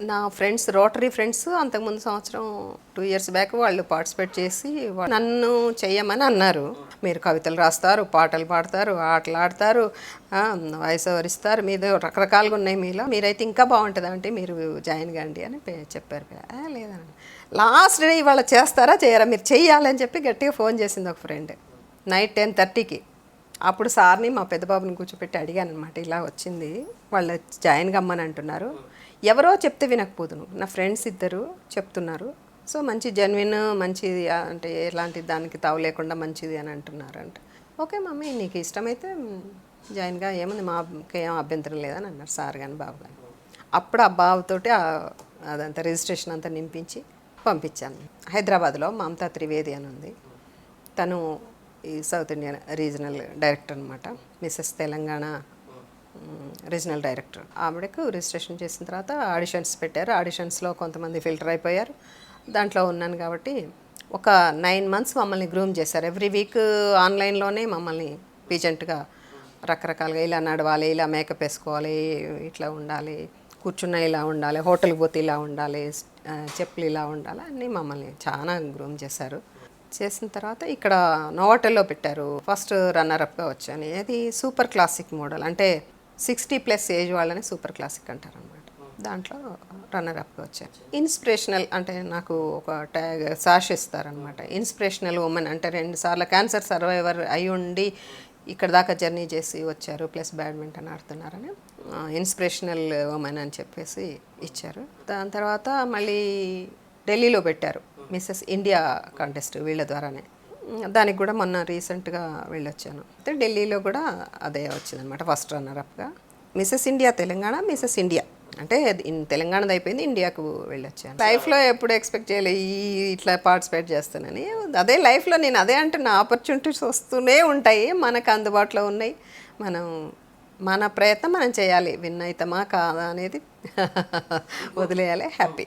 నా friends rotary friends అంతకుముందు సంవత్సరం టూ ఇయర్స్ బ్యాక్ వాళ్ళు పార్టిసిపేట్ చేసి నన్ను చెయ్యమని అన్నారు. మీరు కవితలు రాస్తారు పాటలు పాడతారు ఆటలు ఆడతారు వాయిస్ ఓవర్ ఇస్తారు. రకరకాలుగా ఉన్నాయి మీలో. మీరైతే ఇంకా బాగుంటుంది అంటే మీరు జాయిన్ కాండి అని పే- చెప్పారు. లేదండి లాస్ట్ డే ఇవాళ చేస్తారా చేయరా? మీరు చెయ్యాలని చెప్పి గట్టిగా ఫోన్ చేసింది ఒక ఫ్రెండ్. నైట్ టెన్ థర్టీకి. అప్పుడు సార్ని మా పెద్దబాబుని కూర్చోపెట్టి అడిగాను అనమాట ఇలా వచ్చింది వాళ్ళు జాయిన్ కమ్మని అంటున్నారు. ఎవరో చెప్తే వినకపోదు నువ్వు నా ఫ్రెండ్స్ ఇద్దరు చెప్తున్నారు. సో మంచి జెన్విన్ మంచిది అంటే ఎలాంటి దానికి తావు లేకుండా మంచిది అని అంటున్నారు అంటే ఓకే మమ్మీ నీకు ఇష్టమైతే జాయిన్గా ఏముంది మాకు ఏం అభ్యంతరం లేదని అన్నారు సార్ కానీ బాబు కానీ అప్పుడు ఆ బాబుతోటి అదంతా రిజిస్ట్రేషన్ అంతా నింపించి పంపించాను. హైదరాబాద్లో మమతా త్రివేది అని ఉంది. తను ఈ సౌత్ ఇండియన్ రీజనల్ డైరెక్టర్ అనమాట మిస్సెస్ తెలంగాణ రీజనల్ డైరెక్టర్. ఆవిడకు రిజిస్ట్రేషన్ చేసిన తర్వాత ఆడిషన్స్ పెట్టారు. ఆడిషన్స్లో కొంతమంది ఫిల్టర్ అయిపోయారు. దాంట్లో ఉన్నాను కాబట్టి ఒక నైన్ మంత్స్ మమ్మల్ని గ్రూమ్ చేశారు. ఎవ్రీ వీక్ ఆన్లైన్లోనే మమ్మల్ని పీజెంట్గా రకరకాలుగా ఇలా నడవాలి ఇలా మేకప్ వేసుకోవాలి ఇట్లా ఉండాలి కూర్చున్న ఇలా ఉండాలి హోటల్కి పోతే ఇలా ఉండాలి చెప్పులు ఇలా ఉండాలి అన్నీ మమ్మల్ని చాలా గ్రూమ్ చేశారు. చేసిన తర్వాత ఇక్కడ నోవాటెల్లో పెట్టారు. ఫస్ట్ రన్నర్అప్గా వచ్చాను. ఇది సూపర్ క్లాసిక్ మోడల్. అంటే సిక్స్టీ ప్లస్ ఏజ్ వాళ్ళని సూపర్ క్లాసిక్ అంటారు అనమాట దాంట్లో రన్నర్అప్గా వచ్చాను. ఇన్స్పిరేషనల్ అంటే నాకు ఒక ట్యాగ్ సాష్ ఇస్తారనమాట ఇన్స్పిరేషనల్ ఉమెన్ అంటే రెండు సార్లు క్యాన్సర్ సర్వైవర్ అయి ఉండి ఇక్కడ దాకా జర్నీ చేసి వచ్చారు. ప్లస్ బ్యాడ్మింటన్ ఆడుతున్నారని ఇన్స్పిరేషనల్ ఉమెన్ అని చెప్పేసి ఇచ్చారు. దాని తర్వాత మళ్ళీ ఢిల్లీలో పెట్టారు. మిస్సెస్ ఇండియా కాంటెస్ట్ వీళ్ళ ద్వారానే. దానికి కూడా మొన్న రీసెంట్గా వెళ్ళొచ్చాను. అయితే ఢిల్లీలో కూడా అదే వచ్చిందనమాట first runner అప్గా Mrs India Telangana Mrs India. అంటే తెలంగాణది అయిపోయింది ఇండియాకు వెళ్ళొచ్చాను. లైఫ్లో ఎప్పుడు ఎక్స్పెక్ట్ చేయలేదు ఈ ఇట్లా పార్టిసిపేట్ చేస్తానని. అదే లైఫ్లో నేను అదే అంటున్న ఆపర్చునిటీస్ వస్తూనే ఉంటాయి మనకు అందుబాటులో ఉన్నాయి. మనం మన ప్రయత్నం మనం చేయాలి విన్ అవుతామా కాదా అనేది వదిలేయాలి హ్యాపీ.